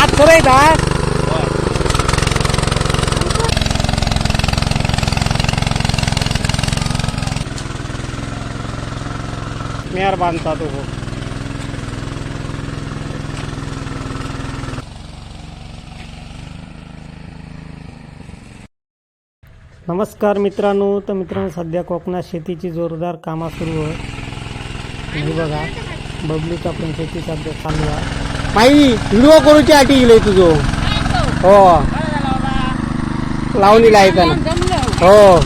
आज खरं आहे का? मेहर बांधता तो हो नमस्कार मित्रांनो तर मित्रांनो सध्या कोकणात शेतीची जोरदार कामं सुरू आहे हे बघा बबलूचा पण शेती सध्या चालू आहे. माई व्हिडिओ करूची आटी गेलोय तुझो. हो. लावणी लायका हो.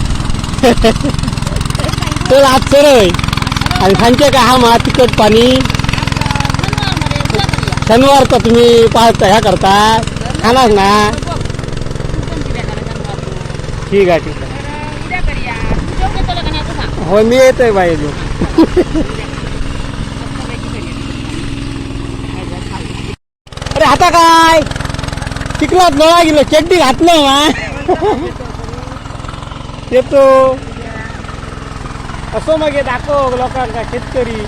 चल आज सरळ आणि सांगते का हा मा तिखट पाणी. शनिवारचा तुम्ही पाहता ह्या करता. खाणार ना? ठीक आहे ठीक आहे. हो मी येतोय बाई अरे आता काय? चिखलात नळा गेलो चड्डी घातलं हो, ना येतो. असो मग दाखव लोकांना शेतकरी.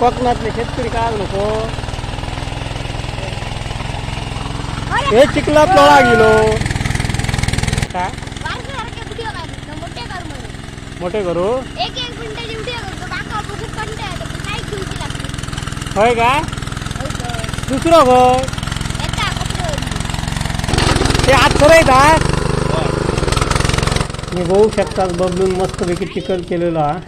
कोकणातले शेतकरी काय नको? हे चिखलात नळा गेलो का? मोठे करू? होय का? दुसरं होय करतो बाका बघू कंटाळा येतो पण नाही ठेवची लागते होय काय होय तर. दुसरं होय येता कपडे ते आज खरं आहे का? मी बघू शकतात बबलून मस्तपैकी चिकन केलेलं. हा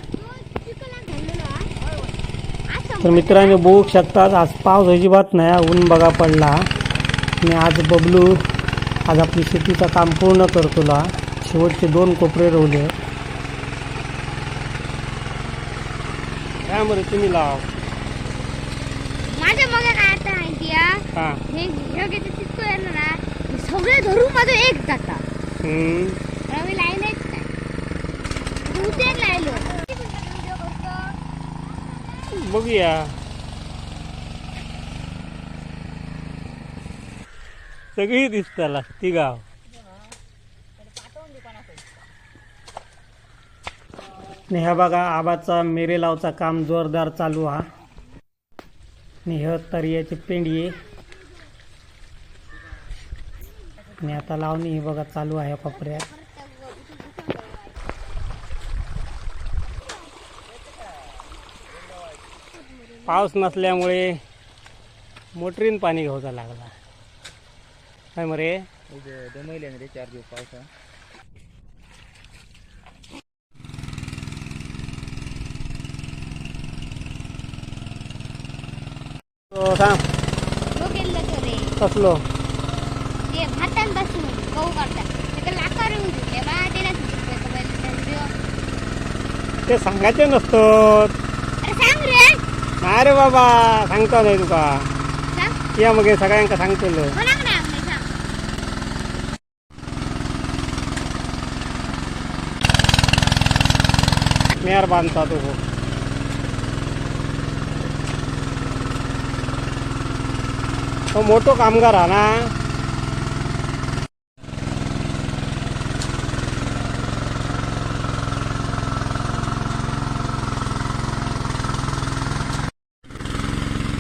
तर मित्रांनो बघू शकतात आज पाऊस अजिबात नाही. ऊन बघा पडला. आणि आज बबलू आज आपली शेतीचं काम पूर्ण करतो हा. शेवटचे दोन कोपरे रोवले. त्यामध्ये तुम्ही लाव. माझ्या मग काय आता माहिती आहे? हा सगळे धरून माझं एक जाता. हम्म. नाही उद्या लायलो बघूया. सगळी दिसताला ती गाव. आणि ह्या बघा आबाचा मेरे लावचा काम जोरदार चालू हा. आणि ह्या तरियाची पेंडी आहे. आणि आता लावणी हे बघा चालू आहे कोपऱ्यात. पाऊस नसल्यामुळे मोटरीन पाणी घ्यायचा लागला. काय मरे? दमयले रे चार दिवस पावसा. तो सांग तो केलं तर रे. कसलो? ते भातान बसून गहू करतात ते लाकार येऊन दिले बा ते नाही ते सांगायचे नसतं अरे सांग रे नाही रे बाबा सांगता नाही तुका सांग या मग सगळ्यांका सांगतलं म्हणा ना आम्ही सांग मेहर बांधता तो हो तो मोठो कामगार हा ना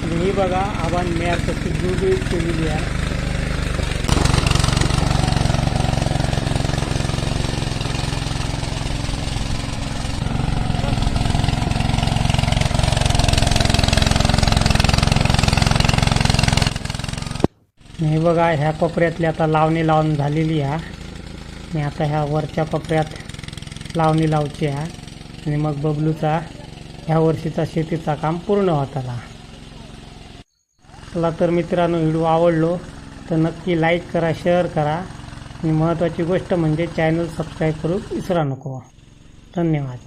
आणि ही बघा आव्हान मेहर कशी गुळगुळीत केलेली आहे. हे बघा ह्या कोपऱ्यातली आता लावणी लावून झालेली आहे. आणि आता ह्या वरच्या कोपऱ्यात लावणी लावची आहे. आणि मग बबलूचा ह्या वर्षीचा शेतीचा काम पूर्ण होत आला चला तर मित्रांनो व्हिडिओ आवडलो तर नक्की लाईक करा शेअर करा. आणि महत्त्वाची गोष्ट म्हणजे चॅनल सबस्क्राईब करू विसरा नको. धन्यवाद.